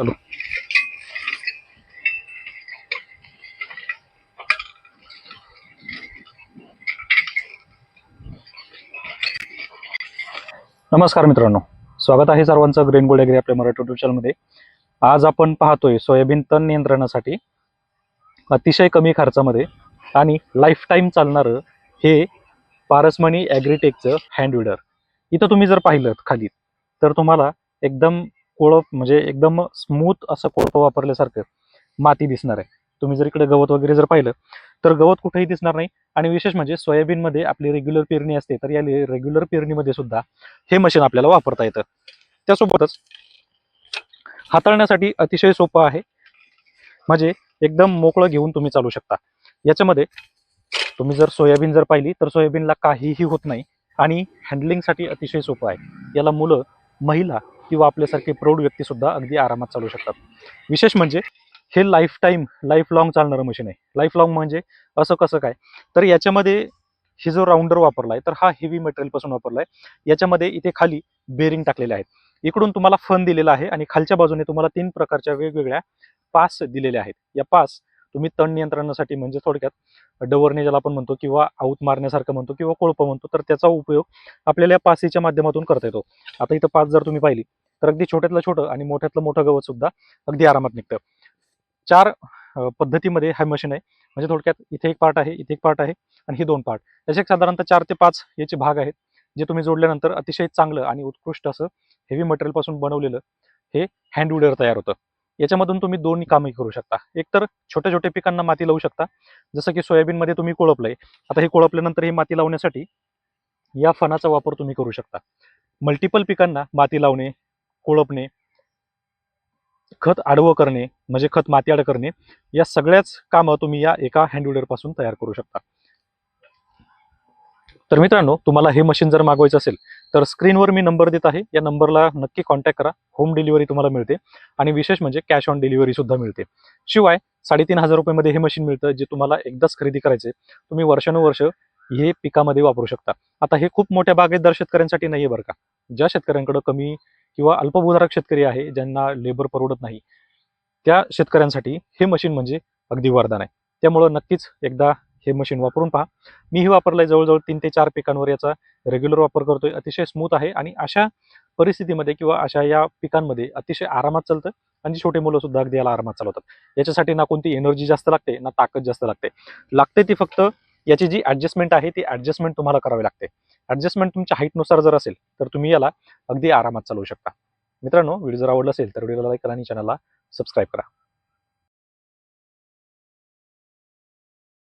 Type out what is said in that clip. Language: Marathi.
चालू. नमस्कार मित्रांनो. स्वागत आहे सर्वांचं ग्रीन गोल्ड ॲग्री आपल्या मराठी युट्यूब चॅनलमध्ये आज आपण पाहतोय सोयाबीन तण नियंत्रणासाठी अतिशय कमी खर्चामध्ये आणि लाईफ टाईम चालणारं हे पारसमणी ॲग्रीटेकचं हँड विडर इथं तुम्ही जर पाहिलं खाली तर तुम्हाला एकदम कोळप म्हणजे एकदम स्मूथ असं कोळप वापरल्यासारखं माती दिसणार आहे. तुम्ही जर इकडे गवत वगैरे जर पाहिलं तर गवत कुठेही दिसणार नाही. आणि विशेष म्हणजे सोयाबीनमध्ये आपली रेग्युलर पेरणी असते तर या रेग्युलर पेरणीमध्ये सुद्धा हे मशीन आपल्याला वापरता येतं. त्यासोबतच हाताळण्यासाठी अतिशय सोपं आहे. म्हणजे एकदम मोकळं घेऊन तुम्ही चालू शकता. याच्यामध्ये तुम्ही जर सोयाबीन जर पाहिली तर सोयाबीनला काहीही होत नाही. आणि हँडलिंगसाठी अतिशय सोपं आहे. याला मुलं महिला किंवा आपल्यासारखे प्रौढ व्यक्तीसुद्धा अगदी आरामात चालू शकतात. विशेष म्हणजे हे लाईफ टाईम लाईफ लाँग चालणारं मशीन आहे. लाईफ लाँग म्हणजे असं कसं काय? तर याच्यामध्ये हे जो राऊंडर वापरला आहे तर हा हेवी मटेरियलपासून वापरला आहे याच्यामध्ये इथे खाली बेरिंग टाकलेले आहेत. इकडून तुम्हाला फन दिलेला आहे आणि खालच्या बाजूने तुम्हाला तीन प्रकारच्या वेगवेगळ्या पास दिलेल्या आहेत. या पास तुम्ही तण नियंत्रणासाठी म्हणजे थोडक्यात डवरणे ज्याला आपण म्हणतो किंवा आऊत मारण्यासारखं म्हणतो किंवा कोळपं म्हणतो तर त्याचा उपयोग आपल्याला या पासीच्या माध्यमातून करता येतो. आता इथं पास जर तुम्ही पाहिली तर अगदी छोट्यातलं छोटं आणि मोठ्यातलं मोठं गवत सुद्धा अगदी आरामात निघतं. चार पद्धतीमध्ये हा मशीन आहे. म्हणजे थोडक्यात इथे एक पार्ट आहे इथे एक पार्ट आहे आणि हे दोन पार्ट त्याचे एक साधारणतः चार ते पाच याचे भाग आहेत जे तुम्ही जोडल्यानंतर अतिशय चांगलं आणि उत्कृष्ट असं हेवी मटेरियलपासून बनवलेलं हे हँड विडर तयार होतं. याच्यामधून तुम्ही दोन कामही करू शकता. एक तर छोट्या छोट्या पिकांना माती लावू शकता. जसं की सोयाबीनमध्ये तुम्ही कोळपलंय. आता हे कोळपल्यानंतर ही माती लावण्यासाठी या फणाचा वापर तुम्ही करू शकता. मल्टिपल पिकांना माती लावणे कोळपणे खत आडवं करणे म्हणजे खत मातीआड करणे या सगळ्याच कामं तुम्ही या एका हँडपासून तयार करू शकता. तर मित्रांनो तुम्हाला हे मशीन जर मागवायचं असेल तर स्क्रीनवर मी नंबर देत आहे. या नंबरला नक्की कॉन्टॅक्ट करा. होम डिलिव्हरी तुम्हाला मिळते. आणि विशेष म्हणजे कॅश ऑन डिलिव्हरी सुद्धा मिळते. शिवाय साडेतीन हजार रुपयामध्ये हे मशीन मिळतं जे तुम्हाला एकदाच खरेदी करायचे तुम्ही वर्षानुवर्ष हे पिकामध्ये वापरू शकता. आता हे खूप मोठ्या बागेतदार शेतकऱ्यांसाठी नाही आहे बरं का. ज्या शेतकऱ्यांकडे कमी किंवा अल्पभूधारक शेतकरी आहे ज्यांना लेबर परवडत नाही त्या शेतकऱ्यांसाठी हे मशीन म्हणजे अगदी वरदान आहे. त्यामुळं नक्कीच एकदा हे मशीन वापरून पहा. मीही वापरलंय जवळजवळ तीन ते चार पिकांवर याचा रेग्युलर वापर करतोय. अतिशय स्मूथ आहे आणि अशा परिस्थितीमध्ये किंवा अशा या पिकांमध्ये अतिशय आरामात चालतं आणि छोटे मुलं सुद्धा अगदी याला आरामात चालवतात. याच्यासाठी ना कोणती एनर्जी जास्त लागते ना ताकद जास्त लागते. लागते ती फक्त याची जी ॲडजस्टमेंट आहे ती ॲडजस्टमेंट तुम्हाला करावी लागते. ॲडजस्टमेंट तुमच्या हाईटनुसार जर असेल तर तुम्ही याला अगदी आरामात चालवू शकता. मित्रांनो व्हिडिओ जर आवडला असेल तर व्हिडिओला लाईक करा आणि चॅनलला सबस्क्राईब करा.